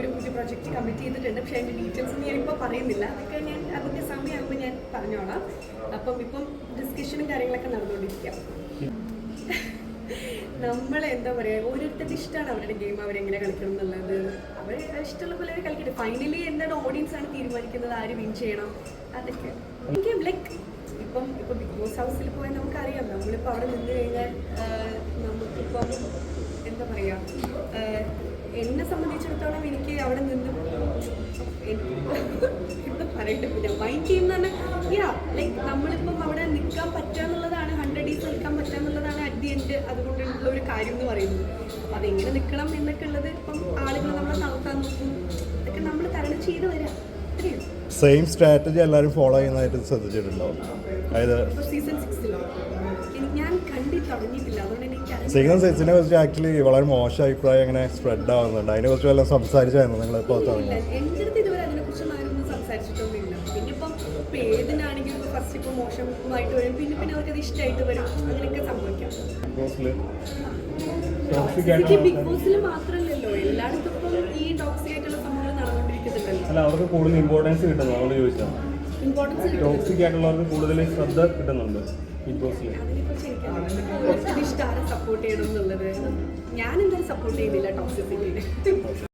ഒരു പുതിയ project commit ചെയ്തിട്ടുണ്ട്. പക്ഷേ അതിന്റെ ഡീറ്റെയിൽസ് ഒന്നും ഞാനിപ്പോൾ പറയുന്നില്ല. അതൊക്കെ ഞാൻ അതിന്റെ സമയമാകുമ്പോൾ ഞാൻ പറഞ്ഞോളാം. അപ്പം ഇപ്പം ഡിസ്കഷനും കാര്യങ്ങളൊക്കെ നടന്നുകൊണ്ടിരിക്കാം. നമ്മൾ എന്താ പറയുക ഓരോരുത്തരുടെ ഇഷ്ടമാണ് അവരുടെ ഗെയിം അവരെങ്ങനെ കളിക്കണം എന്നുള്ളത്. അവർ ഇഷ്ടമുള്ള പോലെ അവർ കളിക്കട്ടെ. ഫൈനലി എന്താണ് ഓഡിയൻസ് ആണ് തീരുമാനിക്കുന്നത് ആര് വിൻ ചെയ്യണം അതൊക്കെ. എനിക്ക് ലൈക്ക് ഇപ്പം ഇപ്പം ബിഗ് ബോസ് ഹൗസിൽ പോയാൽ നമുക്കറിയാം. നമ്മളിപ്പോൾ അവിടെ നിന്ന് കഴിഞ്ഞാൽ നമുക്കിപ്പം എന്താ പറയുക ആഹ്, എന്നെ സംബന്ധിച്ചിടത്തോളം എനിക്ക് അവിടെ നിന്ന് എനിക്ക് എന്താ പറയട്ടെ പിന്നെ മൈൻഡ് ചെയ്യുന്ന യാ ലൈക്ക് നമ്മളിപ്പം അവിടെ നിൽക്കാൻ പറ്റുക എന്നുള്ളതാണ് ഹൺഡ്രഡ് ഡേയ്സ് നിൽക്കാൻ പറ്റുക എന്നുള്ളതാണ് അറ്റ് ദി എൻഡ് അതുകൊണ്ടുള്ള ഒരു കാര്യം എന്ന് പറയുന്നത്. അപ്പം അതെങ്ങനെ നിൽക്കണം എന്നൊക്കെ ഉള്ളത് ഇപ്പം ആളുകൾ നമ്മളെ തളർത്താൻ നോക്കും. ഇതൊക്കെ നമ്മൾ തരണം ചെയ്ത് വരാം. സെയിം സ്ട്രാറ്റജി എല്ലാവരും ഫോളോ ചെയ്യുന്നതായിട്ട് ശ്രദ്ധിച്ചിട്ടുണ്ടോ അതായത് സീസൺ സിക്സിലോ തുടങ്ങിയിട്ടില്ല അതുകൊണ്ട് എനിക്ക് സിക്സിനെ കുറിച്ച് ആക്ച്വലി വളരെ മോശം അഭിപ്രായം ഇങ്ങനെ സ്പ്രെഡ് ആവുന്നുണ്ട്. അതിനെ കുറിച്ച് വല്ലതും സംസാരിച്ചായിരുന്നു നിങ്ങൾ പുറത്ത് ഇറങ്ങുന്നത് എന്റെ അടുത്ത് ഇതുവരെ അതിനെക്കുറിച്ചൊന്നും ആരും സംസാരിച്ചിട്ടൊന്നുമില്ല. പിന്നെ ഇപ്പം ഇപ്പം ഏതിനാണെങ്കിലും ഫസ്റ്റ് ഇപ്പോൾ മോശമായിട്ട് വരും. പിന്നെ പിന്നെ അവർക്കത് ഇഷ്ടമായിട്ട് വരും. അങ്ങനെയൊക്കെ സംഭവിക്കാം. എനിക്ക് ബിഗ് ബോസിൽ മാത്രമല്ലല്ലോ എല്ലായിടത്തും ഇപ്പം ഈ ടോക്സിക് ആയിട്ടുള്ള സംഭവങ്ങൾ നടന്നുകൊണ്ടിരിക്കുന്നുണ്ടല്ലോ. അല്ല അവർക്ക് കൂടുതൽ ഇമ്പോർട്ടൻസ് കിട്ടുന്നു? അതുകൊണ്ട് ചോദിച്ചാൽ ഇമ്പോർട്ടൻസ് കിട്ടും ടോക്സിക് ആയിട്ടുള്ളവർക്ക് കൂടുതൽ ശ്രദ്ധ കിട്ടുന്നുണ്ട്. ബിഗ് സപ്പോർട്ട് ചെയ്യണം എന്നുള്ളത് ഞാൻ എന്തായാലും സപ്പോർട്ട് ചെയ്യുന്നില്ല ടോക്സിസിറ്റിനെ